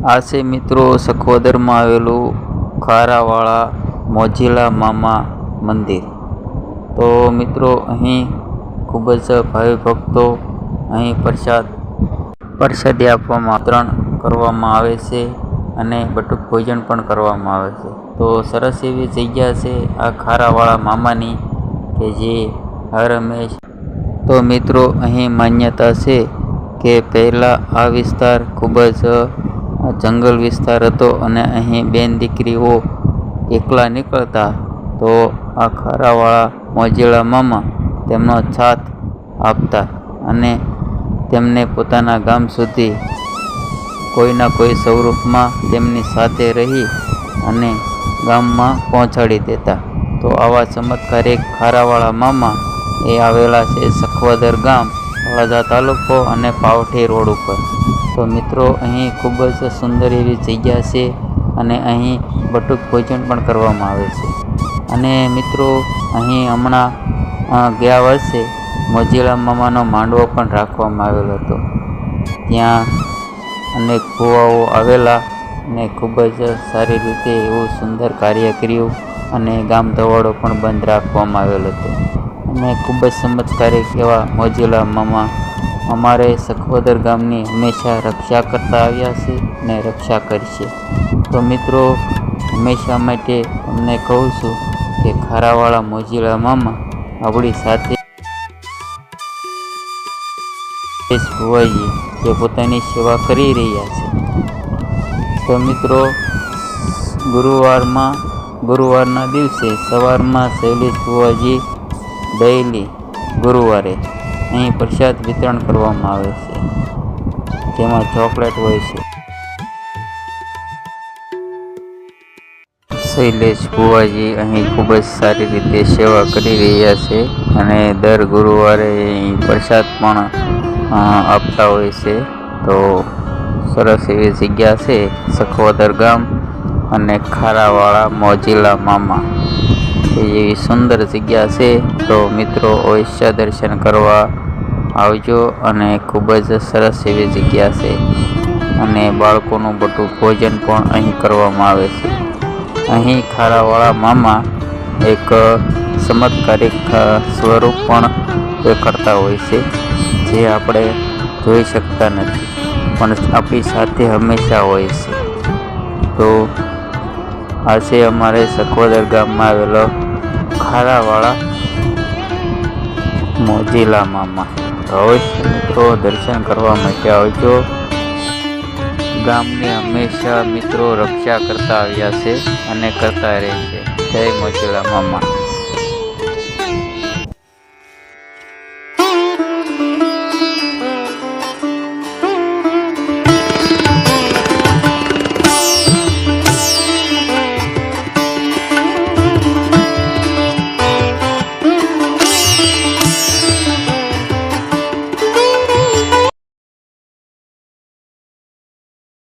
આ મિત્રો સખોદરમાં આવેલું ખારાવાળા મોજીલા મામા મંદિર. તો મિત્રો અહીં ખૂબ જ ભાવિ ભક્તો અહીં પ્રસાદ, પ્રસાદી આપવામાં વિતરણ કરવામાં આવે છે અને બટુક ભોજન પણ કરવામાં આવે છે. તો સરસ એવી જગ્યા છે આ ખારાવાળા મામાની કે જે હર હંમેશ. તો મિત્રો અહીં માન્યતા છે કે પહેલાં આ વિસ્તાર ખૂબ જ જંગલ વિસ્તાર હતો અને અહીં બેન દીકરીઓ એકલા નીકળતા તો આ ખારાવાળા મોજીલા મામા તેમનો સાથ આપતા અને તેમને પોતાના ગામ સુધી કોઈના કોઈ સ્વરૂપમાં તેમની સાથે રહી અને ગામમાં પહોંચાડી દેતા. તો આવા ચમત્કારિક ખારાવાળા મામા એ આવેલા છે સખવદર ગામ. તળાજા તાલુકો અને પાવઠી રોડ ઉપર. તો મિત્રો, અહીં ખૂબ જ સુંદર એવી જગ્યા છે અને અહીં બટુક ભોજન પણ કરવામાં આવે છે. અને મિત્રો, અહીં હમણાં ગયા વર્ષે મોજીલા મામાનો માંડવો પણ રાખવામાં આવેલો હતો. ત્યાં અનેક કુવાઓ આવેલા અને ખૂબ જ સારી રીતે એવું સુંદર કાર્ય કર્યું અને ગામ ધવાડો પણ બંધ રાખવામાં આવેલો હતો. અને ખૂબ જ ચમત્કારિક એવા મોજીલા મામા અમારે સખવદર ગામની હંમેશા રક્ષા કરતા આવ્યા છે અને રક્ષા કરશે તો મિત્રો, હંમેશા માટે તમને કહું છું કે ખારાવાળા મોજીલા મામા આપણી સાથે ભુવાજી જે પોતાની સેવા કરી રહ્યા છે. તો મિત્રો, ગુરુવારમાં, ગુરુવારના દિવસે સવારમાં શૈલેષ ભુવાજી ડેઈલી, ગુરુવારે અહીં પ્રસાદ વિતરણ કરવામાં આવે છે, જેમાં ચોકલેટ હોય છે. શૈલેષ ભુવાજી અહીં ખૂબ જ સારી રીતે સેવા કરી રહ્યા છે અને દર ગુરુવારે અહીં પ્રસાદ પણ આપતા હોય છે. તો સરસ એવી જગ્યા છે, સખવાદર ગામ અને ખારાવાળા મોજીલા મામા. એવી સુંદર જગ્યા છે, તો મિત્રો અવશ્ય દર્શન કરવા આવજો અને ખૂબ જ સરસ એવી જગ્યા છે. અને બાળકોનું બધું ભોજન પણ અહીં કરવામાં આવે છે. અહીં ખારાવાળા મામા એક ચમત્કારિક સ્વરૂપ પણ કરતા હોય છે, જે આપણે જોઈ શકતા નથી. પણ આપણી સાથે હંમેશા હોય છે. તો આ છે અમારે સખોદર ગામમાં આવેલો ખારાવાળા મોજીલા મામા. અવશ્ય મિત્રો દર્શન કરવા માટે આવજો. ગામની હંમેશા મિત્રો રક્ષા કરતા આવ્યા છે અને કરતા રહેશે જય મોજીલા મામા.